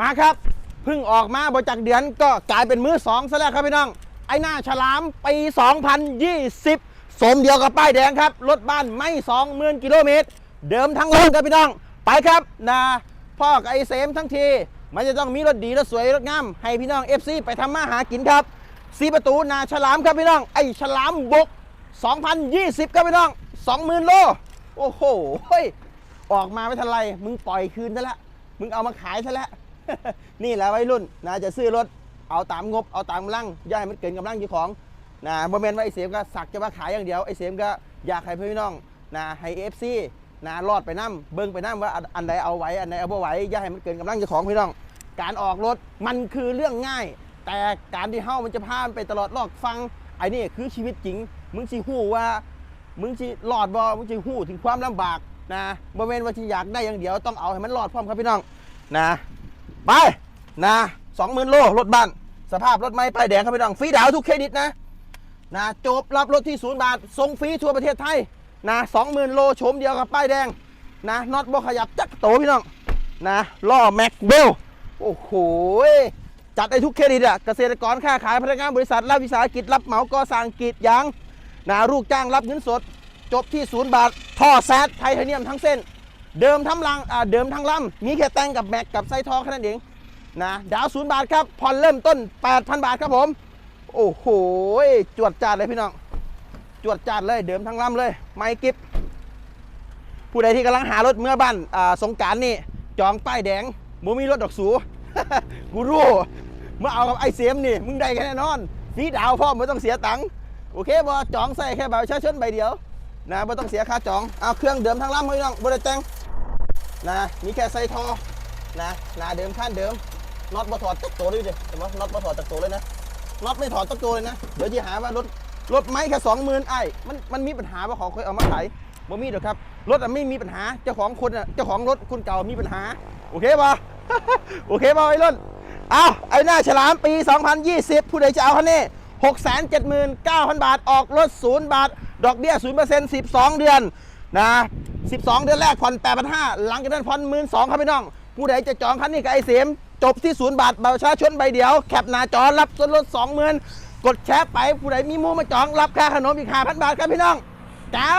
มาครับเพิ่งออกมาบริจากเดือนก็กลายเป็นมือสองซะแล้วครับพี่น้อง ไอ้หน้าฉลามปี 2020 สมเดียวกับป้ายแดงครับ รถบ้านไม่20,000กิโลเมตร เดิมทั้งลงครับพี่น้อง ไปครับนะพ่อกับไอ้เสมทั้งที มันจะต้องมีรถดีรถสวยรถงามให้พี่น้อง FC ไปทำมาหากินครับสีประตูนาฉลามครับพี่น้อง ไอ้ฉลามบก 2020 ครับพี่น้อง 20,000 โล โอ้โหออกมาไม่ทันไร มึงปล่อยคืนซะแล้วมึงเอามาขายซะแล้ว นี่แหละวัยรุ่นนะจะซื้อรถเอาตามงบเอาตามกำลังอย่าให้มันเกินกำลังเจ้าของนะโมเมนต์ว่าไอเสียมก็สักจะมาขายอย่างเดียวไอเสียมก็อยากให้พี่น้องนะให้เอฟซีนะรอดไปน้ำเบิ้งไปน้ำว่าอันใดเอาไว้อันใดเอาไ่ไหว้อย่าให้มันเกินกำลังเจ้าของพี่น้อง การออกรถมันคือเรื่องง่าย แต่การที่เฮ้ามันจะพามันไปตลอดรอกฟังไอ้นี่คือชีวิตจริง มึงสิหู้ว่ามึงสิรอดบ่มึงสิหู้ถึงความลำบากนะบ่แม่นว่าที่อยากได้อย่างเดียวต้องเอาให้มันรอดพร้อมครับพี่น้องนะ ไปนะสองหมื่นโลรถบ้านสภาพรถไม่ป้ายแดงครับพี่น้องฟรีดาวทุกเครดิตนะนะจบรับรถที่ศูนย์บาทส่งฟรีทั่วประเทศไทยนะสองหมื่นโลโฉมเดียวกับป้ายแดงนะน็อตบ่ขยับจักโตพี่น้องนะล้อแม็กเบลโอ้โหจัดได้ทุกเครดิตอะเกษตรกรค้าขายพนักงานบริษัทรับวิสาหกิจรับเหมาก่อสร้างกรีดยางนะลูกจ้างรับเงินสด จบที่ศูนย์บาทท่อแซดไทเทเนียมทั้งเส้น เดิมทั้งลังเดิมทั้งลำมีแค่แต่งกับแม็กกับไส้ทองแค่นั้นเองนะดาวศูนย์บาทครับผ่อนเริ่มต้น 8,000 บาทครับผม โอ้โหจวดจาดเลยพี่น้องจวดจาดเลยเดิมทั้งลำเลย ไม่กิฟผู้ใดที่กำลังหารถเมื่อบ้านสงการนี่จองป้ายแดงบ่มีรถดอกสูกูรู้เมื่อเอากับไอเสียมนี่ มึงได้กันแน่นอนฟีดาวพ่อไม่ต้องเสียตังค์โอเคบอจองใส่แค่บัตรประชาชนใบเดียวนะไม่ต้องเสียค่าจองเอาเครื่องเดิมทั้งลำพี่น้องบริแตง นะมีแค่ใส่ทอนะหนาเดิมขั้นเดิมน็อตมาถอดจากตัวเลยดิเห็นไหมน็อตมาถอดจากตัวเลยนะน็อตไม่ถอดจากตัวเลยนะเดี๋ยวจะหาว่ารถรถไม้แค่สองหมื่นไอ้มันมันมีปัญหาว่าเขาเคยเอามาขายบ่มีหรอกครับรถอะไม่มีปัญหาเจ้าของคนอะเจ้าของรถคุณเก่ามีปัญหา โอเคป่ะโอเคป่ะไอ้รุ่นเอาไอ้หน้าฉลามปี 2020 ผู้ใดจะเอาคันนี้679,000 บาทออกรถ 0 บาท ดอกเบี้ย 0% 12 เดือน นะ 12 เดือนแรกผ่อน8,500หลังจากนั้นผ่อน12,000ครับพี่น้อง ผู้ใดจะจองคันนี้กับไอ้เสียมจบที่ศูนย์บาทบัตรประชาชนใบเดียว แคปหน้าจอรับส่วนลด20,000กดแชร์ไปผู้ใดมีมูมาจองรับค่าขนมอีก5,000บาทครับพี่น้องเจ้า